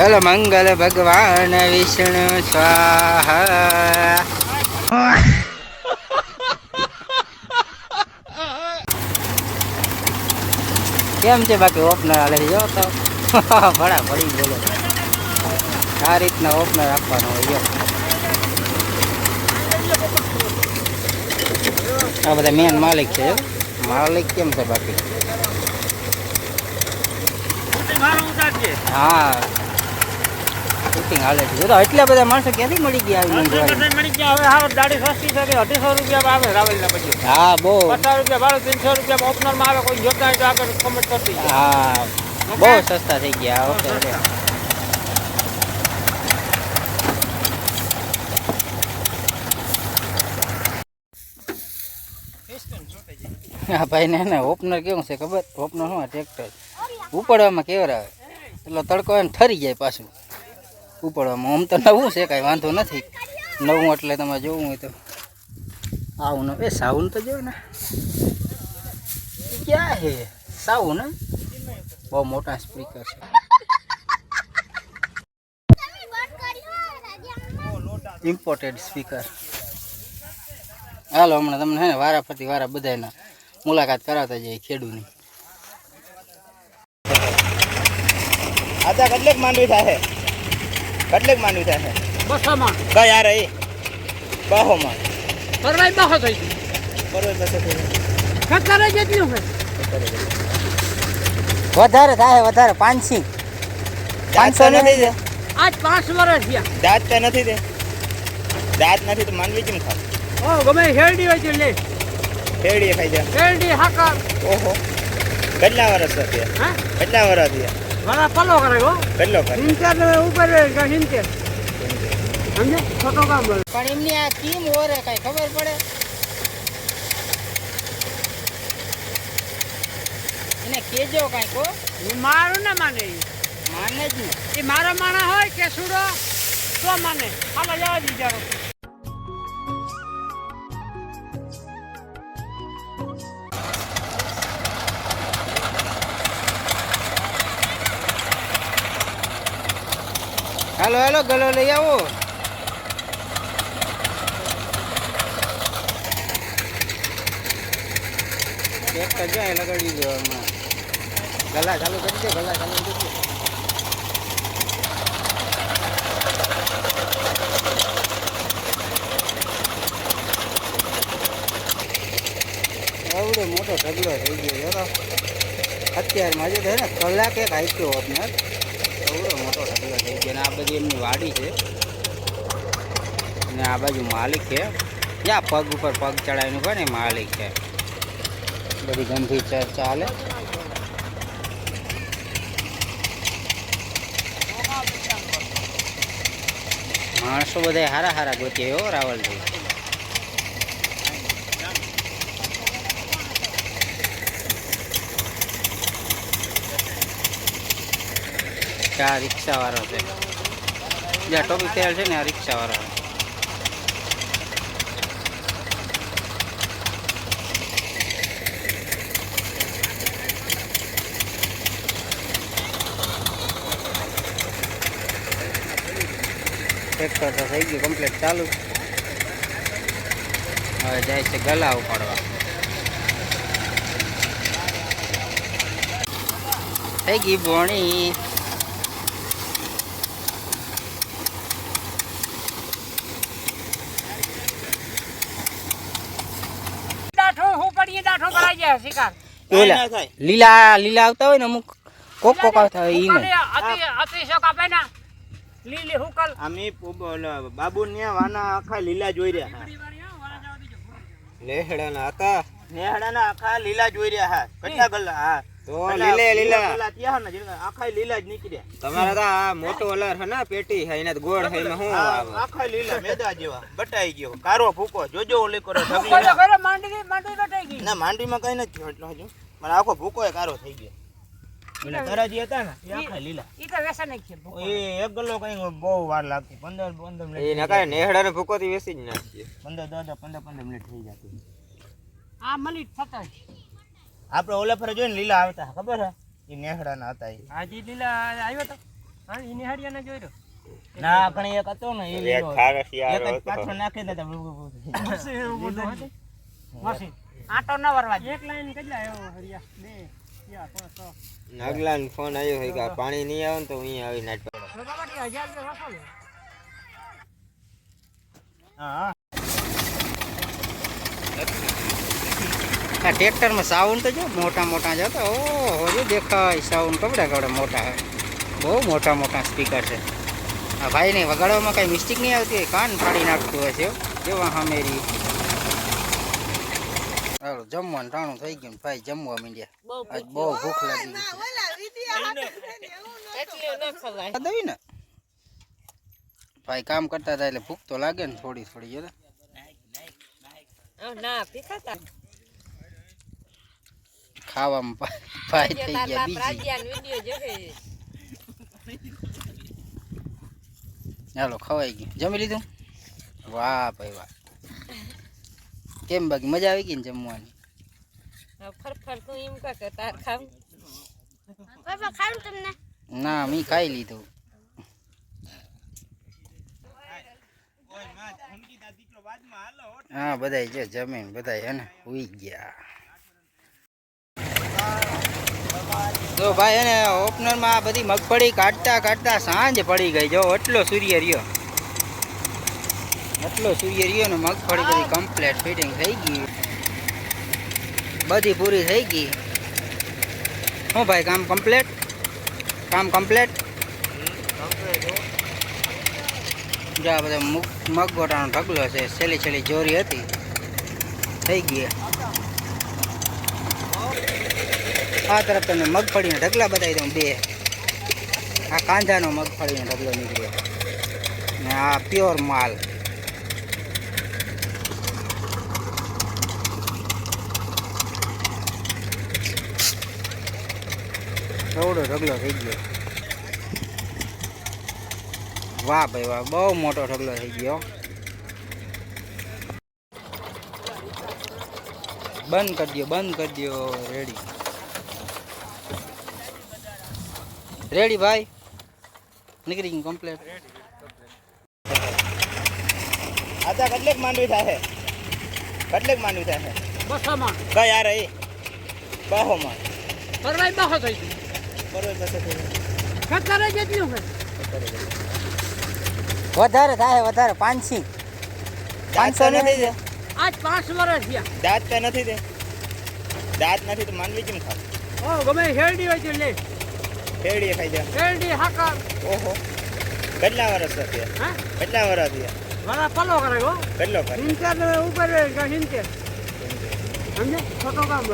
Hello મંગલ ભગવાન વિષ્ણુ સ્વાહા. કેમ છે બાકી ઓપનર હાલે? જો તો. ભણા પડી બોલો આ રીતના ઓપનર આપવાનો હોય આ બધા મેન માલિક છે માલિક કેમ છે બાકી? હા. શૂટિંગ હાલે છે. તો એટલા બધા માણસો ક્યાંથી મળી ગયા આવી મળી ગયા. હવે હા દાડી સસ્તી છે કે અઢીસો રૂપિયા આવે રાવલના પછી હા બહુ. પચાસ રૂપિયા ભાડું ત્રણસો રૂપિયા ઓપનરમાં આવે કોઈ જોતા હોય તો આગળ કોમેન્ટ કરતી હા બહુ સસ્તા થઈ ગયા. આ વખતે હા ભાઈ ને ને ઓપનર કેવું છે ખબર? ઓપનર શું ટ્રેક્ટર ઉપાડવામાં કેવર આવે? એટલો તડકો એને ઠરી જાય પાછું. ઉપાડવામાં. આમ તો નવું છે કાંઈ વાંધો નથી. નવું એટલે તમારે જોવું હોય તો. આવું એ સાઉન તો જો ને. ક્યાં હે સાઉન ને બહુ મોટા સ્પીકર છે. ઇમ્પોર્ટેડ સ્પીકર હાલો, હમણાં તમને હે ને વારા ફરતી વારા બધાના મુલાકાત કરાવતા જઈએ ખેડૂની. આતા કેટલેક માંડવી થાય. કેટલેક માંડવી થાય બસોમાં. કઈ યાર એ બહો માં પરવાઈ બસો થઈ બરોબર ખતરે જેટલું છે. વધારે થાય વધારે. પાંચસી. પાંચસો નથી દે. આજ પાંચ વર્ષ થયા. દાંત તો નથી દે. દાંત નથી તો માનવી કેમ ખાવ? ઓ ગમે હેરડી હોય છે લે. હેરડી ખાઈ જા. શેરડી હાકા ઓહો. કેટલા વર્ષ થયા? હા? કેટલા વર્ષ થયા? મારા પલો કરે હો. કેટલો કર? ને ઉપર સિંતેર સમજે? છોટો કામ પણ એમની આ કેમ ઓરે કઈ ખબર પડે? એને કેજો કઈ કો એ મારું ના માને. માને જ ને. એ મારા માણા હોય કે સુડો તો માને. હાલો જવા દીજારો હાલો હાલો ગલો લઈ આવો એક તો જાય લગાડી દીધો હમણાં ગલા ચાલુ કરી દે ગલા ચાલુ કરી દે એવડો મોટો ઢગલો થઈ ગયો જો તો અત્યારમાં જો તો હે ને કલાકે કાપ્યો આપણે એવડો ઢગલો થઈ આ બધી એમની વાડી છે. અને આ બાજુ માલિક છે. જ્યાં પગ ઉપર પગ ચડાવીને હોય ને માલિક છે. બધી ગંભીર ચર્ચા હાલે. માણસો બધા હારા હારા ગોતી હો રાવલભાઈ આ રિક્ષાવાળો છે. જ્યાં ટોપિક થયેલ છે ને આ રિક્ષાવાળો ટ્રેક્ટર તો થઈ ગયું કમ્પ્લીટ ચાલુ. હવે જાય છે ગલા ઉપાડવા. થઈ ગઈ ભોણી જાય શિકાર. ના લીલા લીલા આવતા હોય ને અમુક કોક કોક આવતા હોય ઈ હુકલે અતિ અતિ શોક આપે ને. લીલી હુકલ. આમી બાબુ ને વાના આખા લીલા જોઈ રહ્યા લેહડાના હતા નેહડાના આખા લીલા જોઈ રહ્યા હા. કેટલા ગલ્લા હા. તો લીલે લીલા ત્યાં આખા લીલા જ નીકળ્યા. તમારા તો આ મોટો અલર હે ને પેટી હે એને ગોળ હે એમાં હું આખા લીલા મેદા જેવા બટાઈ ગયો કારો ફૂકો જોજો ઓલી કરે હુકલ તો ઘરે માંડી માંડી કટાઈ ગઈ. ના માંડીમાં કઈ નથી એટલો હજુ. આખો ભૂકો એ કારો થઈ ગયો. હતા ને એ આખા લીલા. ઈ તો વેસન નહીં એ એક ગલ્લો કઈ બહુ વાર લાગતી પંદર પંદર મિનિટ એ નકાય નેહડા ને ભૂકો થી વેસી જ નાખીએ પંદર દસ પંદર પંદર મિનિટ થઈ જતી આ મલી થતા આપણે ઓલા ફરે જોઈને લીલા આવતા ખબર હે? એ નેહડા ના હતા એ હાજી લીલા આવ્યો તો? હા એની હરિયાણા જોઈ રહ્યો ના પણ એક હતો ને એ એક લીલો. એક પાછો નાખી દેતા મસી આટો ના વરવા એક લાઈન કેટલા આવ્યો હરિયા? બે ફોન આવ્યો હોય કે પાણી નહીં આવે ને તો અહીં આવી નાટ હા. આ ટ્રેક્ટરમાં સાઉન્ડ તો જો મોટા મોટા જતા ઓહો જો દેખાય સાઉન્ડ કપડા કપડા મોટા હોય બહુ મોટા મોટા સ્પીકર છે. આ ભાઈને વગાડવામાં કાંઈ મિસ્ટેક નહીં આવતી કાન ફાડી નાખતું હોય છે જેવા હમેરી. હાલો જમવાનું ટાણું થઈ ગયું ને ભાઈ જમવા માંડ્યા. આજ બહુ ભૂખ લાગી ગઈ દઈ ને. ભાઈ કામ કરતા હતા એટલે ભૂખ તો લાગે ને થોડી થોડી જો ખાવામાં ભાઈ થઈ ગયા બીજી. ચાલો ખવાઈ ગયું. જમી લીધું? વાહ ભાઈ વાહ. કેમ બાકી? મજા આવી ગઈ ને જમવાની? ના મી ખાઈ લીધું. હા. બધાય જો જમીન બધાય હે ને ઉઈ ગયા. તો ભાઈ એને ઓપનરમાં આ બધી મગફળી કાઢતા કાઢતા સાંજ પડી ગઈ. જો, એટલો સૂર્ય રહ્યો. એટલો સૂર્ય રહ્યો ને મગફળી બધી કમ્પ્લેટ ફિટિંગ થઈ ગઈ. બધી પૂરી થઈ ગઈ. શું ભાઈ, કામ કમ્પ્લેટ કામ કમ્પ્લેટ જો, આ બધા મગ ગોટાનો ઢગલો છે. છેલ્લી છેલ્લી જોરી હતી. થઈ ગઈ. આ તરફ તમને મગફળીના ઢગલા બતાવી દઉં બે. આ કાંધાનો મગફળીનો ઢગલો નીકળ્યો. ને આ પ્યોર માલ. થોડો ઢગલો થઈ ગયો. વાહ ભાઈ વાહ, બહુ મોટો ઢગલો થઈ ગયો. બંધ કરી દો બંધ કરી દો રેડી. રેડી ભાઈ? નીકળી ગયું કમ્પ્લેટ આતા કેટલેક માંડવી થાય? કેટલેક માંડવી થાય? બસોમાં. કઈ યાર એ બહો માં પરવાઈ બસો થઈ ગયું. ખતરે જેટલું છે વધારે થાય વધારે. પાંચસી. પાંચસો ને થઈ નથી આજ પાંચ વર્ષ થયા. દાંત તો નથી તે દાંત નથી તો માનવી કેમ ખાવ? ઓ ગમે શેરડી હોય છે લે. શેરડી ખાઈ જા શેરડી હાકર ઓહો. કેટલા વર્ષ થયા? હા? કેટલા વર્ષ થયા? મારા પલો કરે હો. કેટલો કરે? ઇન્ટર ઉપર ઇન્ટર સમજે ખોટો કામ